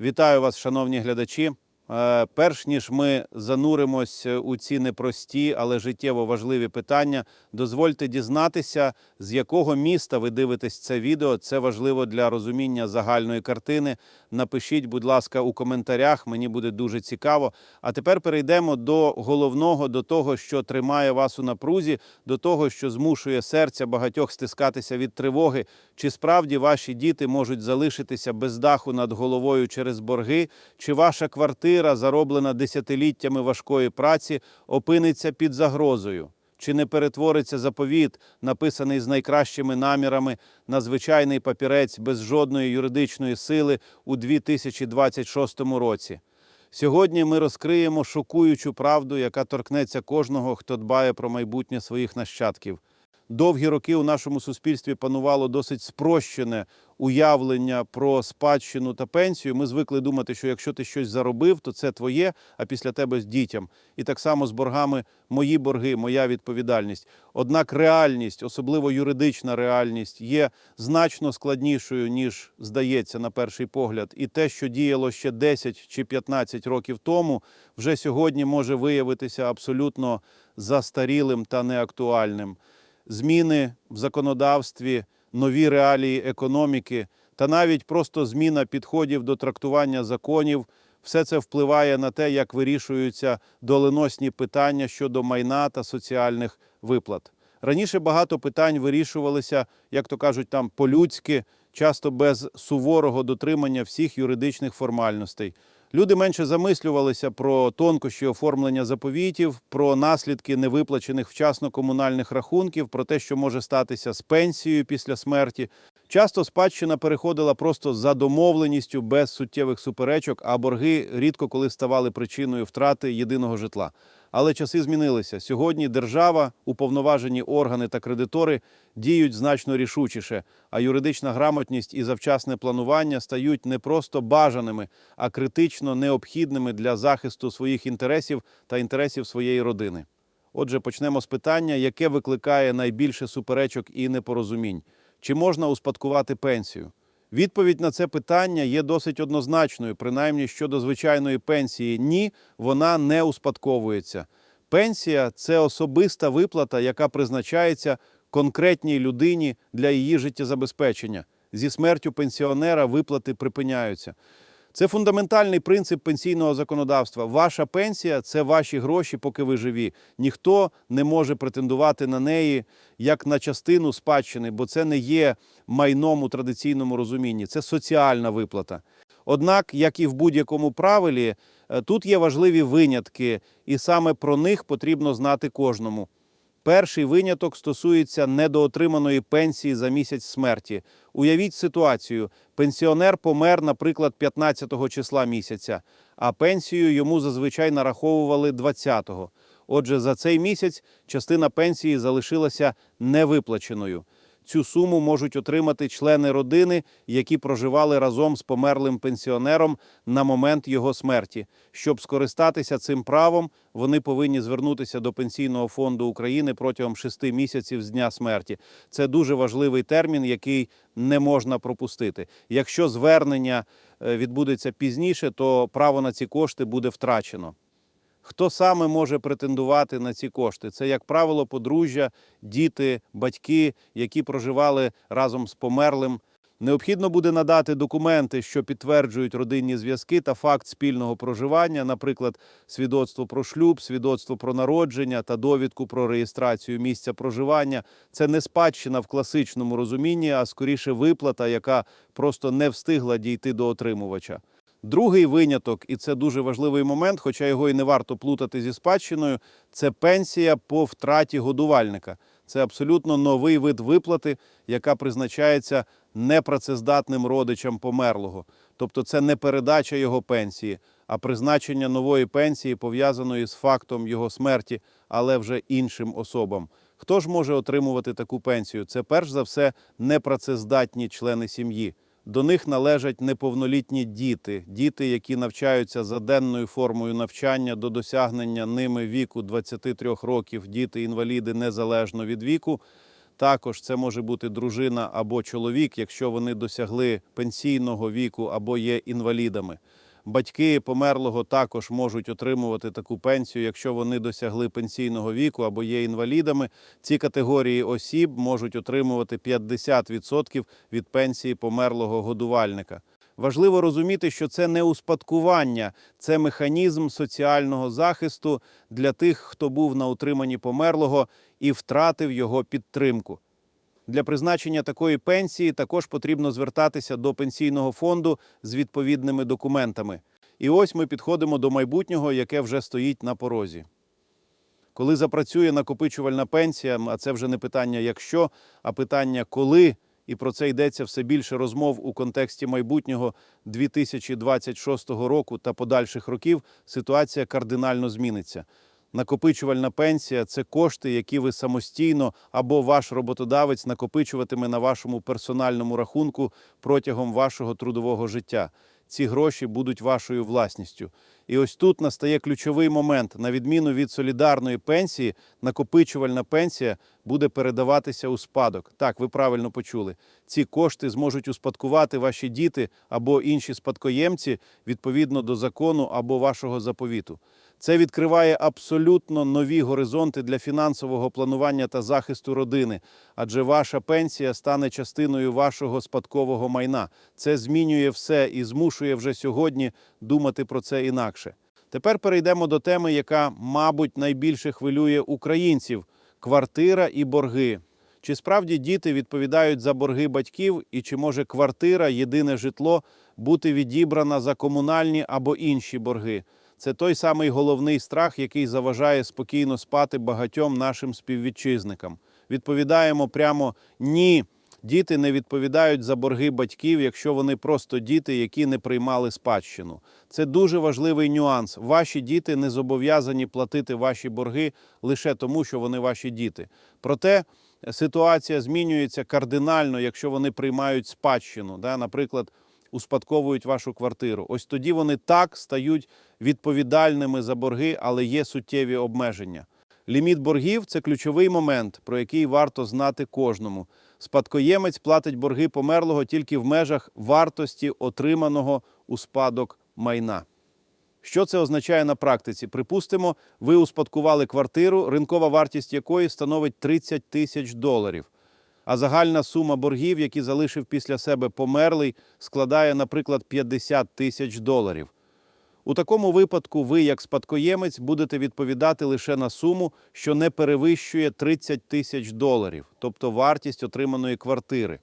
Вітаю вас, шановні глядачі. Е, Перш ніж ми зануримось у ці непрості, але життєво важливі питання, дозвольте дізнатися, з якого міста ви дивитесь це відео. Це важливо для розуміння загальної картини. Напишіть, будь ласка, у коментарях. Мені буде дуже цікаво. А тепер перейдемо до головного, до того, що тримає вас у напрузі, до того, що змушує серця багатьох стискатися від тривоги. Чи справді ваші діти можуть залишитися без даху над головою через борги? Чи ваша квартира, зароблена десятиліттями важкої праці, опиниться під загрозою? Чи не перетвориться заповіт, написаний з найкращими намірами, на звичайний папірець без жодної юридичної сили у 2026 році? Сьогодні ми розкриємо шокуючу правду, яка торкнеться кожного, хто дбає про майбутнє своїх нащадків. Довгі роки у нашому суспільстві панувало досить спрощене уявлення про спадщину та пенсію. Ми звикли думати, що якщо ти щось заробив, то це твоє, а після тебе з дітям. І так само з боргами мої борги, моя відповідальність. Однак реальність, особливо юридична реальність, є значно складнішою, ніж здається на перший погляд. І те, що діяло ще 10 чи 15 років тому, вже сьогодні може виявитися абсолютно застарілим та неактуальним зміни в законодавстві, нові реалії економіки та навіть просто зміна підходів до трактування законів. Все це впливає на те, як вирішуються доленосні питання щодо майна та соціальних виплат. Раніше багато питань вирішувалися, як то кажуть, там по-людськи, часто без суворого дотримання всіх юридичних формальностей. Люди менше замислювалися про тонкощі оформлення заповітів, про наслідки невиплачених вчасно комунальних рахунків, про те, що може статися з пенсією після смерті. Часто спадщина переходила просто за домовленістю без суттєвих суперечок, а борги рідко коли ставали причиною втрати єдиного житла. Але часи змінилися. Сьогодні держава, уповноважені органи та кредитори діють значно рішучіше, а юридична грамотність і завчасне планування стають не просто бажаними, а критично необхідними для захисту своїх інтересів та інтересів своєї родини. Отже, почнемо з питання, яке викликає найбільше суперечок і непорозумінь: чи можна успадкувати пенсію? Відповідь на це питання є досить однозначною, принаймні щодо звичайної пенсії. Ні, вона не успадковується. Пенсія це особиста виплата, яка призначається конкретній людині для її життєзабезпечення. Зі смертю пенсіонера виплати припиняються. Це фундаментальний принцип пенсійного законодавства. Ваша пенсія це ваші гроші, поки ви живі. Ніхто не може претендувати на неї як на частину спадщини, бо це не є майном у традиційному розумінні. Це соціальна виплата. Однак, як і в будь-якому правилі, е, тут є важливі винятки, і саме про них потрібно знати кожному. Перший виняток стосується недоотриманої пенсії за місяць смерті. Уявіть ситуацію: пенсіонер помер, наприклад, 15-го числа місяця, а пенсію йому зазвичай нараховували 20-го. Отже, за цей місяць частина пенсії залишилася невиплаченою. Цю суму можуть отримати члени родини, які проживали разом з померлим пенсіонером на момент його смерті. Щоб скористатися цим правом, вони повинні звернутися до Пенсійного фонду України протягом шести місяців з дня смерті. Це дуже важливий термін, який не можна пропустити. Якщо звернення е, відбудеться пізніше, то право на ці кошти буде втрачено. Хто саме може претендувати на ці кошти? Це, як правило, подружжя, діти, батьки, які проживали разом з померлим. Необхідно буде надати документи, що підтверджують родинні зв'язки та факт спільного проживання, наприклад, свідоцтво про шлюб, свідоцтво про народження та довідку про реєстрацію місця проживання. Це не спадщина в класичному розумінні, а скоріше виплата, яка просто не встигла дійти до отримувача. Другий виняток, і це дуже важливий момент, хоча його і не варто плутати зі спадщиною, це пенсія по втраті годувальника. Це абсолютно новий вид виплати, яка призначається непрацездатним родичам померлого. Тобто це не передача його пенсії, а призначення нової пенсії, пов'язаної з фактом його смерті, але вже іншим особам. Хто ж може отримувати таку пенсію? Це перш за все непрацездатні члени сім'ї. До них належать неповнолітні діти, діти, які навчаються за денною формою навчання до досягнення ними віку 23 років, діти інваліди незалежно від віку, Також це може бути дружина або чоловік, якщо вони досягли пенсійного віку або є інвалідами. Батьки померлого також можуть отримувати таку пенсію, якщо вони досягли пенсійного віку або є інвалідами. Ці категорії осіб можуть отримувати 50% від пенсії померлого годувальника. Важливо розуміти, що це не успадкування, це механізм соціального захисту для тих, хто був на утриманні померлого і втратив його підтримку. Для призначення такої пенсії також потрібно звертатися до пенсійного фонду з відповідними документами. І ось ми підходимо до майбутнього, яке вже стоїть на порозі. Коли запрацює накопичувальна пенсія, а це вже не питання якщо, а питання коли, і про це йдеться все більше розмов у контексті майбутнього 2026 року та подальших років, ситуація кардинально зміниться. Накопичувальна пенсія це кошти, які ви самостійно або ваш роботодавець накопичуватиме на вашому персональному рахунку протягом вашого трудового життя. Ці гроші будуть вашою власністю. І ось тут настає ключовий момент. На відміну від солідарної пенсії, накопичувальна пенсія буде передаватися у спадок. Так, ви правильно почули. Ці кошти зможуть успадкувати ваші діти або інші спадкоємці відповідно до закону або вашого заповіту. Це відкриває абсолютно нові горизонти для фінансового планування та захисту родини, адже ваша пенсія стане частиною вашого спадкового майна. Це змінює все і змушує вже сьогодні думати про це інакше. Тепер перейдемо до теми, яка, мабуть, найбільше хвилює українців квартира і борги. Чи справді діти відповідають за борги батьків, і чи може квартира, єдине житло, бути відібрана за комунальні або інші борги? Це той самий головний страх, який заважає спокійно спати багатьом нашим співвітчизникам. Відповідаємо прямо ні. Діти не відповідають за борги батьків, якщо вони просто діти, які не приймали спадщину. Це дуже важливий нюанс. Ваші діти не зобов'язані платити ваші борги лише тому, що вони ваші діти. Проте ситуація змінюється кардинально, якщо вони приймають спадщину. Наприклад, успадковують вашу квартиру. Ось тоді вони так стають відповідальними за борги, але є суттєві обмеження. Ліміт боргів це ключовий момент, про який варто знати кожному. Спадкоємець платить борги померлого тільки в межах вартості отриманого у спадок майна. Що це означає на практиці? Припустимо, ви успадкували квартиру, ринкова вартість якої становить 30 тисяч доларів. А загальна сума боргів, які залишив після себе померлий, складає, наприклад, 50 тисяч доларів. У такому випадку ви, як спадкоємець, будете відповідати лише на суму, що не перевищує 30 тисяч доларів, тобто вартість отриманої квартири.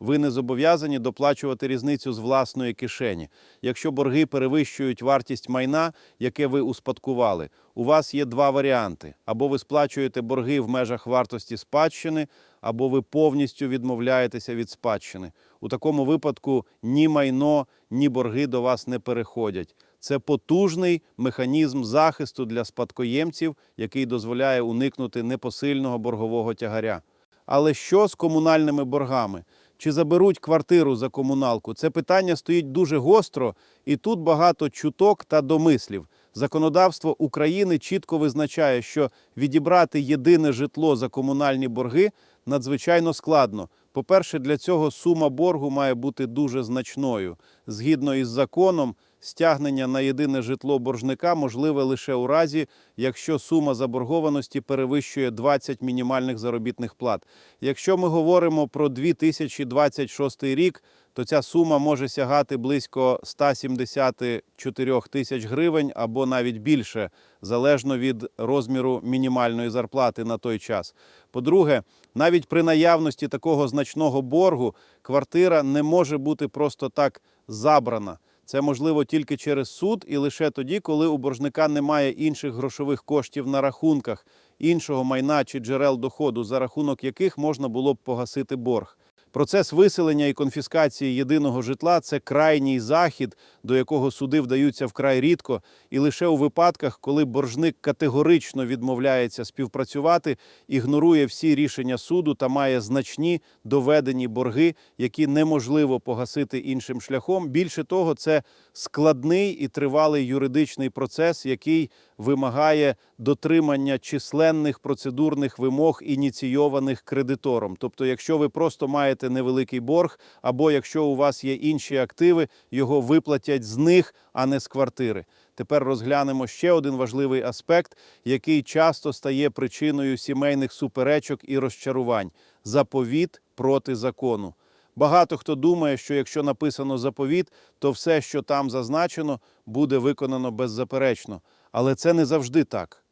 Ви не зобов'язані доплачувати різницю з власної кишені. Якщо борги перевищують вартість майна, яке ви успадкували, у вас є два варіанти: або ви сплачуєте борги в межах вартості спадщини, або ви повністю відмовляєтеся від спадщини. У такому випадку ні майно, ні борги до вас не переходять. Це потужний механізм захисту для спадкоємців, який дозволяє уникнути непосильного боргового тягаря. Але що з комунальними боргами? Чи заберуть квартиру за комуналку? Це питання стоїть дуже гостро, і тут багато чуток та домислів. Законодавство України чітко визначає, що відібрати єдине житло за комунальні борги надзвичайно складно. По-перше, для цього сума боргу має бути дуже значною. Згідно із законом, стягнення на єдине житло боржника можливе лише у разі, якщо сума заборгованості перевищує 20 мінімальних заробітних плат. Якщо ми говоримо про 2026 рік, то ця сума може сягати близько 174 тисяч гривень або навіть більше, залежно від розміру мінімальної зарплати на той час. По-друге, навіть при наявності такого значного боргу квартира не може бути просто так забрана. Це можливо тільки через суд і лише тоді, коли у боржника немає інших грошових коштів на рахунках, іншого майна чи джерел доходу, за рахунок яких можна було б погасити борг. Процес виселення і конфіскації єдиного житла це крайній захід, до якого суди вдаються вкрай рідко, і лише у випадках, коли боржник категорично відмовляється співпрацювати, ігнорує всі рішення суду та має значні доведені борги, які неможливо погасити іншим шляхом. Більше того, це складний і тривалий юридичний процес, який вимагає дотримання численних процедурних вимог, ініційованих кредитором. Тобто, якщо ви просто маєте невеликий борг, або якщо у вас є інші активи, його виплатять з них, а не з квартири. Тепер розглянемо ще один важливий аспект, який часто стає причиною сімейних суперечок і розчарувань заповіт проти закону. Багато хто думає, що якщо написано заповіт, то все, що там зазначено, буде виконано беззаперечно. Але це не завжди так.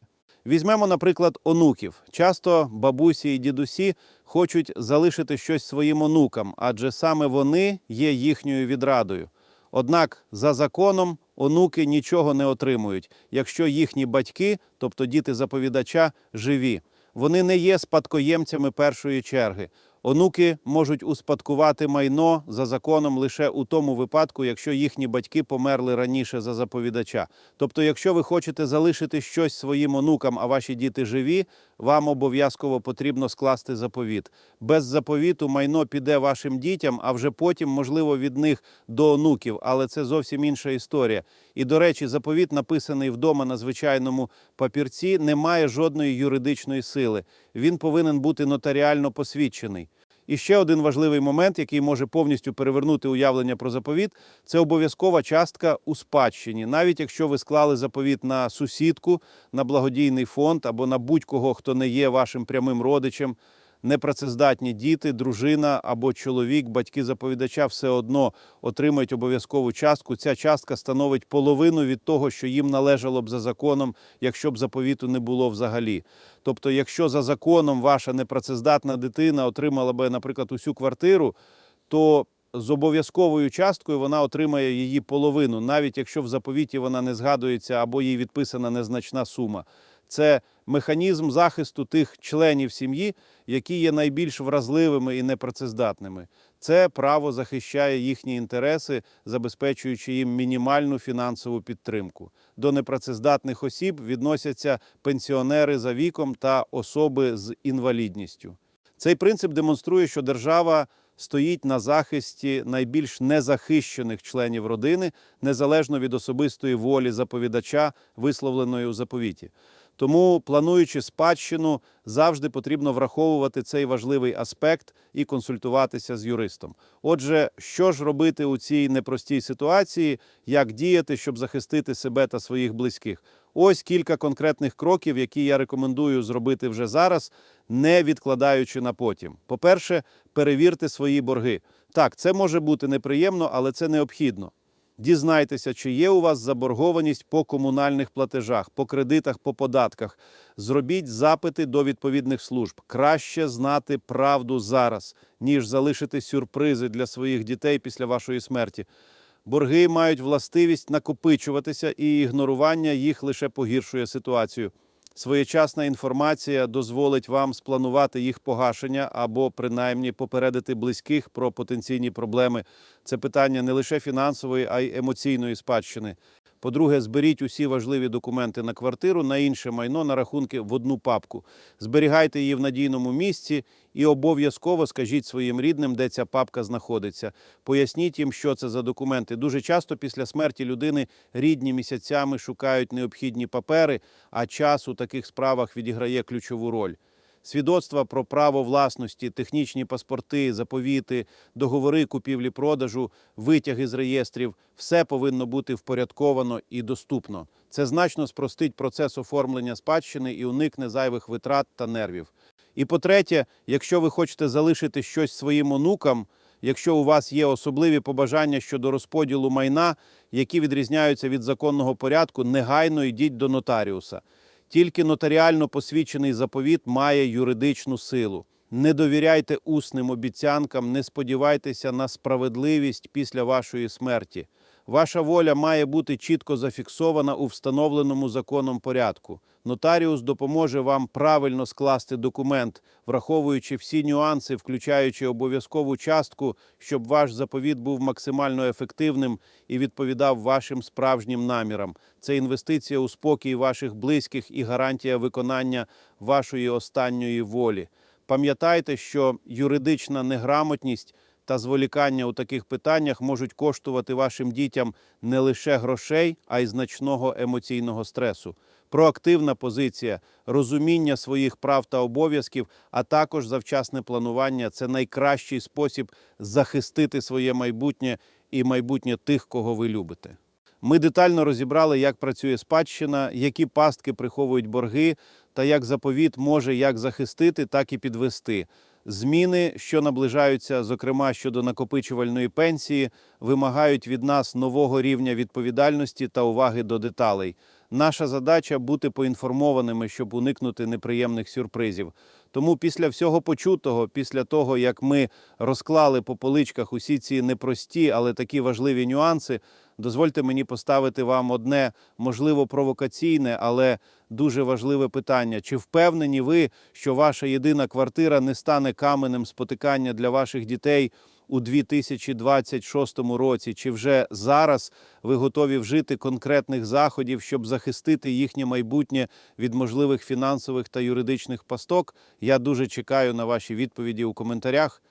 Візьмемо, наприклад, онуків. Часто бабусі і дідусі хочуть залишити щось своїм онукам, адже саме вони є їхньою відрадою. Однак за законом онуки нічого не отримують, якщо їхні батьки, тобто діти заповідача, живі. Вони не є спадкоємцями першої черги. Онуки можуть успадкувати майно за законом лише у тому випадку, якщо їхні батьки померли раніше за заповідача. Тобто, якщо ви хочете залишити щось своїм онукам, а ваші діти живі, вам обов'язково потрібно скласти заповіт. Без заповіту майно піде вашим дітям, а вже потім, можливо, від них до онуків, але це зовсім інша історія. І до речі, заповіт, написаний вдома на звичайному папірці, не має жодної юридичної сили. Він повинен бути нотаріально посвідчений. І ще один важливий момент, який може повністю перевернути уявлення про заповіт, це обов'язкова частка у спадщині. Навіть якщо ви склали заповіт на сусідку, на благодійний фонд або на будь-кого, хто не є вашим прямим родичем, непрацездатні діти, дружина або чоловік, батьки заповідача все одно отримають обов'язкову частку. Ця частка становить половину від того, що їм належало б за законом, якщо б заповіту не було взагалі. Тобто, якщо за законом ваша непрацездатна дитина отримала би, наприклад, усю квартиру, то з обов'язковою часткою вона отримає її половину, навіть якщо в заповіті вона не згадується або їй відписана незначна сума. Це механізм захисту тих членів сім'ї, які є найбільш вразливими і непрацездатними. Це право захищає їхні інтереси, забезпечуючи їм мінімальну фінансову підтримку. До непрацездатних осіб відносяться пенсіонери за віком та особи з інвалідністю. Цей принцип демонструє, що держава стоїть на захисті найбільш незахищених членів родини, незалежно від особистої волі заповідача, висловленої у заповіті. Тому, плануючи спадщину, завжди потрібно враховувати цей важливий аспект і консультуватися з юристом. Отже, що ж робити у цій непростій ситуації, як діяти, щоб захистити себе та своїх близьких? Ось кілька конкретних кроків, які я рекомендую зробити вже зараз, не відкладаючи на потім. По-перше, перевірте свої борги. Так, це може бути неприємно, але це необхідно. Дізнайтеся, чи є у вас заборгованість по комунальних платежах, по кредитах, по податках. Зробіть запити до відповідних служб. Краще знати правду зараз, ніж залишити сюрпризи для своїх дітей після вашої смерті. Борги мають властивість накопичуватися, і ігнорування їх лише погіршує ситуацію. Своєчасна інформація дозволить вам спланувати їх погашення або принаймні попередити близьких про потенційні проблеми. Це питання не лише фінансової, а й емоційної спадщини. По-друге, зберіть усі важливі документи на квартиру, на інше майно, на рахунки в одну папку. Зберігайте її в надійному місці і обов'язково скажіть своїм рідним, де ця папка знаходиться. Поясніть їм, що це за документи. Дуже часто після смерті людини рідні місяцями шукають необхідні папери, а час у таких справах відіграє ключову роль. Свідоцтва про право власності, технічні паспорти, заповіти, договори купівлі-продажу, витяги з реєстрів все повинно бути впорядковано і доступно. Це значно спростить процес оформлення спадщини і уникне зайвих витрат та нервів. І по-третє, якщо ви хочете залишити щось своїм онукам, якщо у вас є особливі побажання щодо розподілу майна, які відрізняються від законного порядку, негайно йдіть до нотаріуса. Тільки нотаріально посвідчений заповіт має юридичну силу. Не довіряйте усним обіцянкам, не сподівайтеся на справедливість після вашої смерті. Ваша воля має бути чітко зафіксована у встановленому законом порядку. Нотаріус допоможе вам правильно скласти документ, враховуючи всі нюанси, включаючи обов'язкову частку, щоб ваш заповіт був максимально ефективним і відповідав вашим справжнім намірам. Це інвестиція у спокій ваших близьких і гарантія виконання вашої останньої волі. Пам'ятайте, що юридична неграмотність та зволікання у таких питаннях можуть коштувати вашим дітям не лише грошей, а й значного емоційного стресу. Проактивна позиція, розуміння своїх прав та обов'язків, а також завчасне планування це найкращий спосіб захистити своє майбутнє і майбутнє тих, кого ви любите. Ми детально розібрали, як працює спадщина, які пастки приховують борги, та як заповіт може як захистити, так і підвести. Зміни, що наближаються, зокрема щодо накопичувальної пенсії, вимагають від нас нового рівня відповідальності та уваги до деталей. Наша задача бути поінформованими, щоб уникнути неприємних сюрпризів. Тому після всього почутого, після того як ми розклали по поличках усі ці непрості, але такі важливі нюанси, дозвольте мені поставити вам одне, можливо, провокаційне, але дуже важливе питання: чи впевнені ви, що ваша єдина квартира не стане каменем спотикання для ваших дітей? У 2026 році, чи вже зараз ви готові вжити конкретних заходів, щоб захистити їхнє майбутнє від можливих фінансових та юридичних пасток? Я дуже чекаю на ваші відповіді у коментарях.